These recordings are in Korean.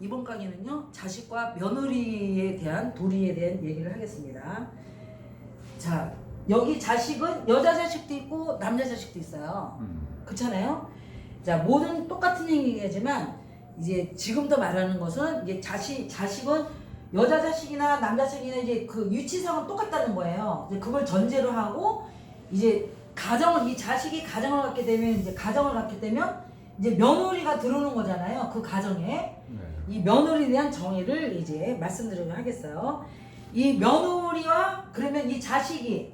이번 강의는요 자식과 며느리에 대한 도리에 대한 얘기를 하겠습니다. 자 여기 자식은 여자 자식도 있고 남자 자식도 있어요. 음. 그렇잖아요. 자 모든 똑같은 얘기지만 이제 지금도 말하는 것은 이제 자식 자식은 여자 자식이나 남자 자식이나 이제 그 유치상은 똑같다는 거예요. 이제 그걸 전제로 하고 이제 가정을 이 자식이 가정을 갖게 되면 이제 가정을 갖게 되면 이제 며느리가 들어오는 거잖아요. 그 가정에 네. 이 며느리에 대한 정의를 이제 말씀드리도록 하겠어요. 이 며느리와 그러면 이 자식이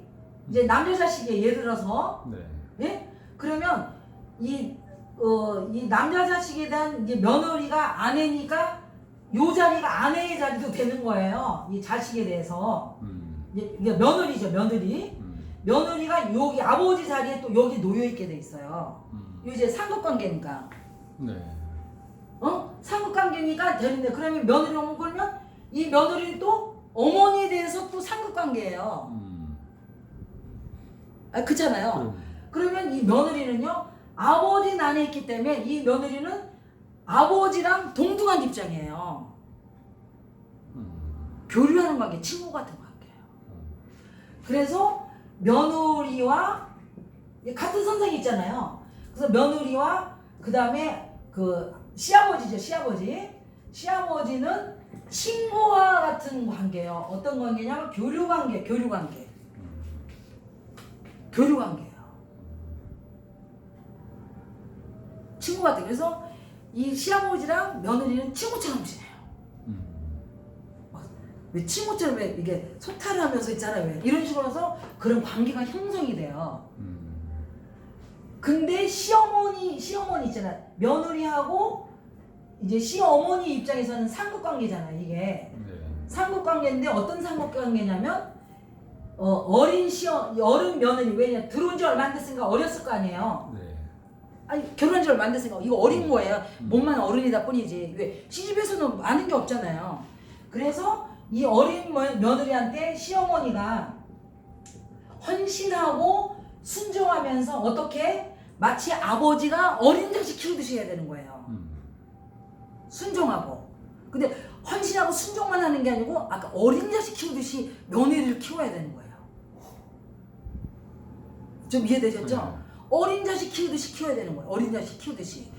이제 남자 자식이 예를 들어서 네. 예? 그러면 이, 어, 이 남자 자식에 대한 이제 며느리가 아내니까 요 자리가 아내의 자리도 되는 거예요. 이 자식에 대해서. 음. 이게 며느리죠, 며느리. 음. 며느리가 여기 아버지 자리에 또 여기 놓여 있게 돼 있어요. 음. 이제 상급관계니까. 네. 어? 상급관계니까 되는데 그러면 며느리 오면 그러면 이 며느리는 또 어머니에 대해서 또 상급관계예요. 음. 아, 그렇잖아요. 그럼. 그러면 이 며느리는요 아버지 난에 있기 때문에 이 며느리는 아버지랑 동등한 입장이에요. 음. 교류하는 관계, 친구 같은 관계예요. 그래서 며느리와 같은 선생이 있잖아요. 그래서 며느리와 그 다음에 그 시아버지죠, 시아버지. 시아버지는 친구와 같은 관계예요. 어떤 관계냐면 교류 관계, 교류 관계. 교류 관계예요. 친구 같아. 그래서 이 시아버지랑 며느리는 친구처럼 지내요. 음. 왜 친구처럼 왜 이게 소탈을 하면서 있잖아요. 왜 이런 식으로 해서 그런 관계가 형성이 돼요. 음. 근데 시어머니 시어머니 있잖아. 며느리하고 이제 시어머니 입장에서는 상급 관계잖아. 이게 네. 상급 관계인데 어떤 상급 관계냐면 어, 어린 시어 어른 며느리 왜냐 들어온 지 얼마 안 됐으니까 어렸을 거 아니에요. 네. 아니 결혼한 지 얼마 안 됐으니까 이거 어린 거예요. 음. 몸만 어른이다 뿐이지. 왜 시집에서는 많은 게 없잖아요. 그래서 이 어린 며- 며느리한테 시어머니가 헌신하고 순종하면서 어떻게 마치 아버지가 어린 자식 키우듯이 해야 되는 거예요. 음. 순종하고. 근데 헌신하고 순종만 하는 게 아니고 아까 어린 자식 키우듯이 며느리를 키워야 되는 거예요. 좀 이해되셨죠? 네. 어린 자식 키우듯이 키워야 되는 거예요. 어린 자식 키우듯이.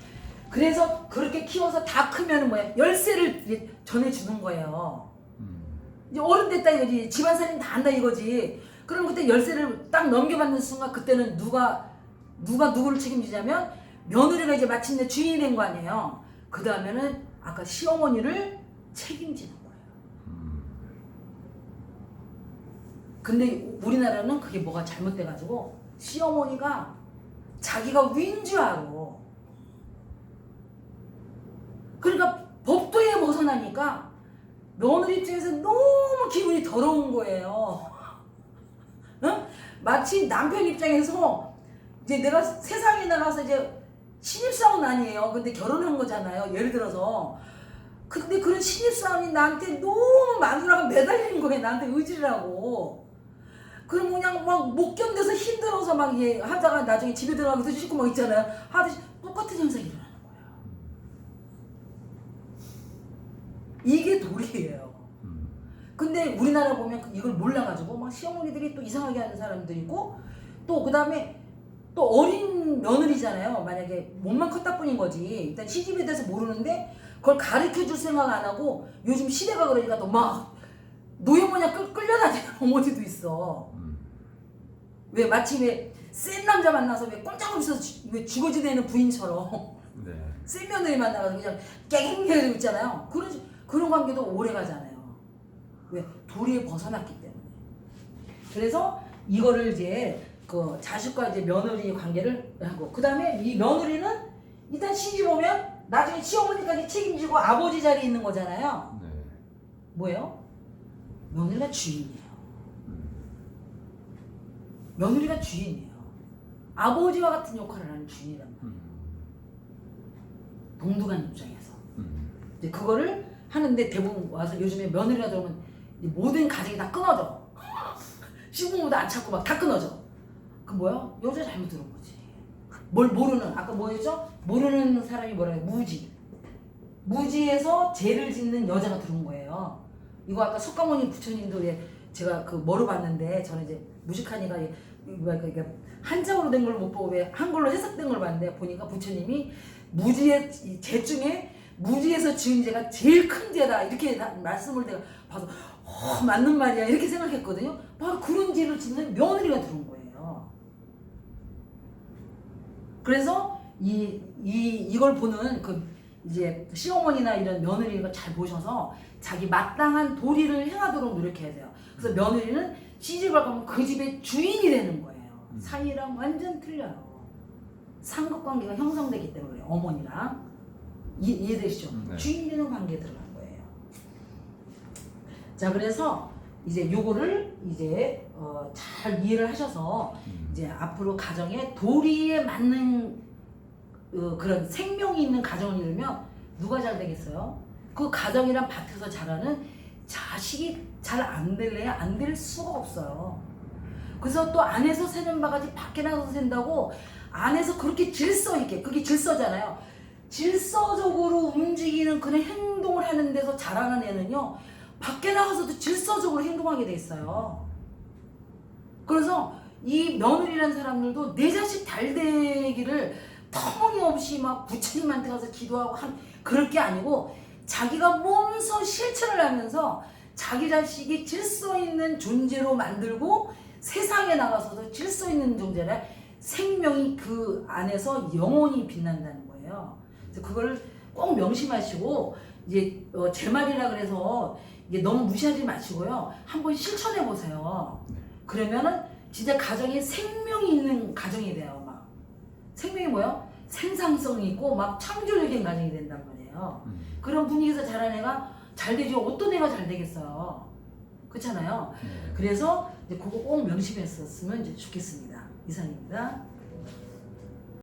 그래서 그렇게 키워서 다 크면 뭐야? 열쇠를 전해주는 거예요. 음. 이제 어른 됐다 이거지. 집안 살림 다 한다 이거지. 그럼 그때 열쇠를 딱 넘겨받는 순간 그때는 누가 누가 누구를 책임지냐면 며느리가 이제 마침내 주인이 된 거 아니에요. 그 다음에는 아까 시어머니를 책임지는 거예요. 음. 근데 우리나라는 그게 뭐가 잘못돼가지고 시어머니가 자기가 위인 줄 알아. 그러니까 법도에 벗어나니까 며느리 입장에서 너무 기분이 더러운 거예요. 응? 마치 남편 입장에서 이제 내가 세상에 나가서 이제 신입사원 아니에요. 근데 결혼한 거잖아요. 예를 들어서. 근데 그런 신입사원이 나한테 너무 마누라가 매달리는 거예요. 나한테 의지를 하고. 그럼 그냥 막 못 견뎌서 힘들어서 막얘 하다가 나중에 집에 들어가기도 싫고 막 있잖아요. 하듯이 똑같은 현상이 일어나는 거예요. 이게 도리예요. 음. 근데 우리나라 보면 이걸 몰라가지고 막 시어머니들이 또 이상하게 하는 사람들이 있고 또 그 다음에 또 어린 며느리잖아요. 만약에 몸만 컸다 뿐인 거지. 일단 시집에 대해서 모르는데 그걸 가르쳐 줄 생각 안 하고 요즘 시대가 그러니까 또 막 노예모냥 끌, 끌려다니는 어머니도 있어. 음. 왜 마치 왜센 남자 만나서 왜 꼼짝없이 주- 왜 죽어지는 부인처럼 네. 센 며느리 만나가지고 그냥 깽깽거리고 있잖아요. 그런 그런 관계도 오래 가잖아요. 왜 도리에 벗어났기 때문에. 그래서 이거를 이제 그 자식과 이제 며느리 관계를 하고 그 다음에 이 며느리는 일단 시집 오면 나중에 시어머니까지 책임지고 아버지 자리에 있는 거잖아요. 네. 뭐예요? 며느리가 주인이에요. 음. 며느리가 주인이에요. 아버지와 같은 역할을 하는 주인이란 말이에요. 음. 동등한 입장에서. 음. 이제 그거를 하는데 대부분 와서 요즘에 며느리가 들어오면 이 모든 가정이 다 끊어져. 시부모도 안 찾고 막 다 끊어져. 그 뭐야? 여자 잘못 들은 거지. 뭘 모르는 아까 뭐였죠? 모르는 사람이 뭐라 해? 무지. 무지에서 죄를 짓는 여자가 들어온 거예요. 이거 아까 석가모니 부처님도 예, 제가 그 뭐로 봤는데 저는 이제 무식하니까 이- 뭐야 그 이게 한자어로 된 걸 못 보고 왜 한글로 해석된 걸 봤는데 보니까 부처님이 무지의 이죄 중에 무지에서 지은 죄가 제일 큰 죄다 이렇게 나- 말씀을 내가 봐서 어, 맞는 말이야 이렇게 생각했거든요. 바로 그런 죄를 짓는 며느리가 들어온 거예요. 그래서 이, 이 이걸 보는 그 이제 시어머니나 이런 며느리가 잘 보셔서 자기 마땅한 도리를 행하도록 노력해야 돼요. 그래서 며느리는 시집을 가면 그 집의 주인이 되는 거예요. 음. 사위랑 완전 틀려요. 상급 관계가 형성되기 때문에 어머니랑 이, 이해되시죠? 음, 네. 주인 되는 관계에 들어간 거예요. 자 그래서 이제 요거를 이제 어, 잘 이해를 하셔서 음. 이제 앞으로 가정에 도리에 맞는 어, 그런 생명이 있는 가정을 이루면 누가 잘 되겠어요? 그 가정이란 밭에서 자라는 자식이 잘 안 될래야 안 될 수가 없어요. 그래서 또 안에서 새는 바가지 밖에 나가서 샌다고 안에서 그렇게 질서 있게 그게 질서잖아요. 질서적으로 움직이는 그런 행동을 하는 데서 자라는 애는요 밖에 나가서도 질서적으로 행동하게 돼 있어요. 그래서 이 며느리라는 사람들도 내 자식 잘 되기를 터무니없이 막 부처님한테 가서 기도하고 한 그럴 게 아니고 자기가 몸소 실천을 하면서 자기 자식이 질서 있는 존재로 만들고 세상에 나가서도 질서 있는 존재라 생명이 그 안에서 영원히 빛난다는 거예요. 그래서 그걸 꼭 명심하시고 이제 어, 제 말이라 그래서 이게 너무 무시하지 마시고요. 한번 실천해 보세요. 그러면은 진짜 가정이 생명이 있는 가정이 돼요. 막 생명이 뭐요? 생산성이 있고 막 창조적인 가정이 된단 말이에요. 음. 그런 분위기에서 자란 애가 잘 되죠. 어떤 애가 잘 되겠어요. 그렇잖아요. 네. 그래서 이제 그거 꼭 명심했었으면 이제 좋겠습니다. 이상입니다.